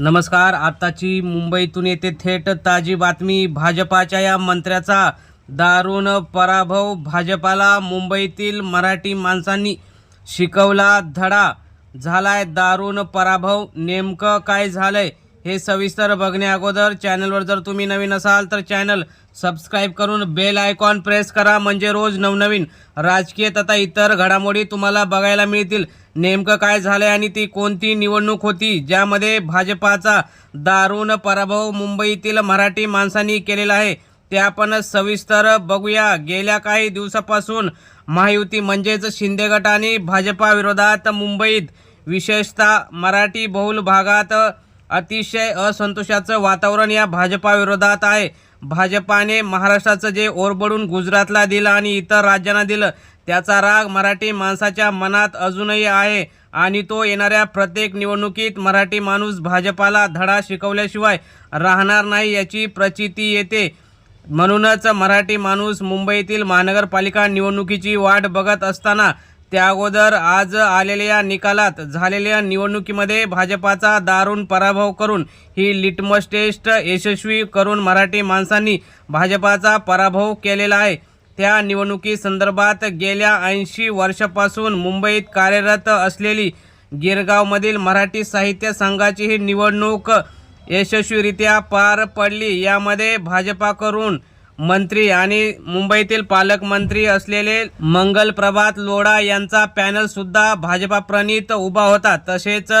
नमस्कार आत्ताची मुंबईतून येते थेट ताजी बातमी. भाजपाच्या या मंत्र्याचा दारुण पराभव भाजपाला मुंबईतील मराठी माणसांनी शिकवला धडा. झालाय दारुण पराभव. नेमकं काय झालंय? हे सविस्तर बघण्या अगोदर चॅनलवर जर तुम्ही नवीन असाल तर चॅनल सबस्क्राईब करून बेल आयकॉन प्रेस करा. म्हणजे रोज नवनवीन राजकीय तथा इतर घडामोडी तुम्हाला बघायला मिळतील. नेमकं काय झालं आणि ती कोणती निवडणूक होती? ज्यामध्ये भाजपाचा दारुण पराभव मुंबईतील मराठी माणसांनी केलेला आहे. ते आपण सविस्तर बघूया. गेल्या काही दिवसापासून महायुती म्हणजेच शिंदे गटाने आणि भाजपा विरोधात मुंबईत विशेषतः मराठी बहुल भागात अतिशय असंतोषाचं वातावरण या भाजपाविरोधात आहे. भाजपाने महाराष्ट्राचं जे ओरबडून गुजरातला दिलं आणि इतर राज्यांना दिलं त्याचा राग मराठी माणसाच्या मनात अजूनही आहे. आणि तो येणाऱ्या प्रत्येक निवडणुकीत मराठी माणूस भाजपाला धडा शिकवल्याशिवाय राहणार नाही याची प्रचिती येते. म्हणूनच मराठी माणूस मुंबईतील महानगरपालिका निवडणुकीची वाट बघत असताना त्या अगोदर आज आलेल्या निकालात झालेल्या निवडणुकीमध्ये भाजपाचा दारुण पराभव करून ही लिटमस टेस्ट यशस्वी करून मराठी माणसांनी भाजपाचा पराभव केलेला आहे. त्या निवडणुकीसंदर्भात गेल्या ऐंशी वर्षापासून मुंबईत कार्यरत असलेली गिरगावमधील मराठी साहित्य संघाची ही निवडणूक यशस्वीरित्या पार पडली. यामध्ये भाजपाकडून मंत्री आणि मुंबईतील पालकमंत्री असलेले मंगल प्रभात लोढा यांचा पॅनल सुद्धा भाजपा प्रणित उभा होता. तसेच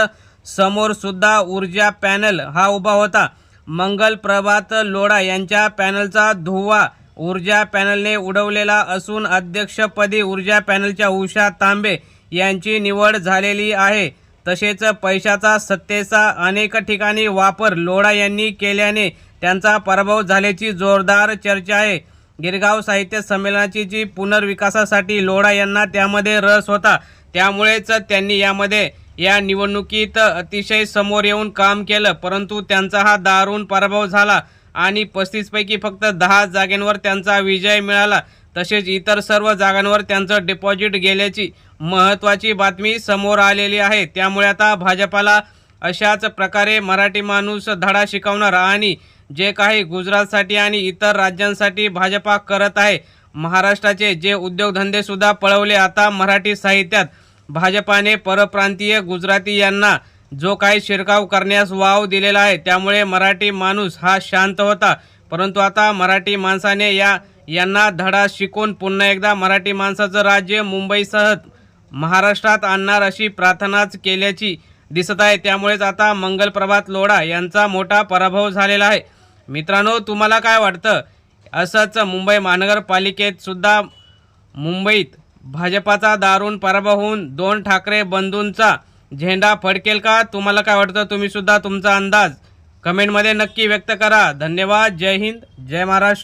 समोर सुद्धा ऊर्जा पॅनल हा उभा होता. मंगल प्रभात लोढा यांच्या पॅनलचा धुवा ऊर्जा पॅनलने उडवलेला असून अध्यक्षपदी ऊर्जा पॅनलच्या उषा तांबे यांची निवड झालेली आहे. तसेच पैशाचा सत्तेचा अनेक ठिकाणी वापर लोढा यांनी केल्याने त्यांचा पराभव झाल्याची जोरदार चर्चा आहे. गिरगाव साहित्य संमेलनाची जी पुनर्विकासासाठी लोढा यांना त्यामध्ये रस होता त्यामुळेच त्यांनी यामध्ये या निवडणुकीत अतिशय समोर येऊन काम केलं. परंतु त्यांचा हा दारुण पराभव झाला आणि पस्तीसपैकी फक्त दहा जागेंवर त्यांचा विजय मिळाला. तसेच इतर सर्व जागांवर त्यांचं डिपॉझिट गेल्याची महत्त्वाची बातमी समोर आलेली आहे. त्यामुळे आता भाजपाला अशाच प्रकारे मराठी माणूस धडा शिकवणार आणि जे काही गुजरातसाठी आणि इतर राज्यांसाठी भाजपा करत आहे महाराष्ट्राचे जे उद्योगधंदेसुद्धा पळवले आता मराठी साहित्यात भाजपाने परप्रांतीय गुजराती यांना जो काही शिरकाव करण्यास वाव दिलेला आहे त्यामुळे मराठी माणूस हा शांत होता. परंतु आता मराठी माणसाने या यांना धडा शिकून पुन्हा एकदा मराठी माणसाचं राज्य मुंबईसह महाराष्ट्रात आणणार अशी प्रार्थनाच केल्याची दिसत आहे. त्यामुळेच आता मंगलप्रभात लोढा यांचा मोठा पराभव झालेला आहे. मित्रांनो तुम्हाला काय वाटतं? असंच मुंबई महानगरपालिकेत सुद्धा मुंबईत भाजपाचा दारुण पराभव होऊन दोन ठाकरे बंधूंचा झेंडा फडकेल का? तुम्हाला काय वाटतं? तुम्ही सुद्धा तुमचा अंदाज कमेंटमध्ये नक्की व्यक्त करा. धन्यवाद. जय हिंद. जय महाराष्ट्र.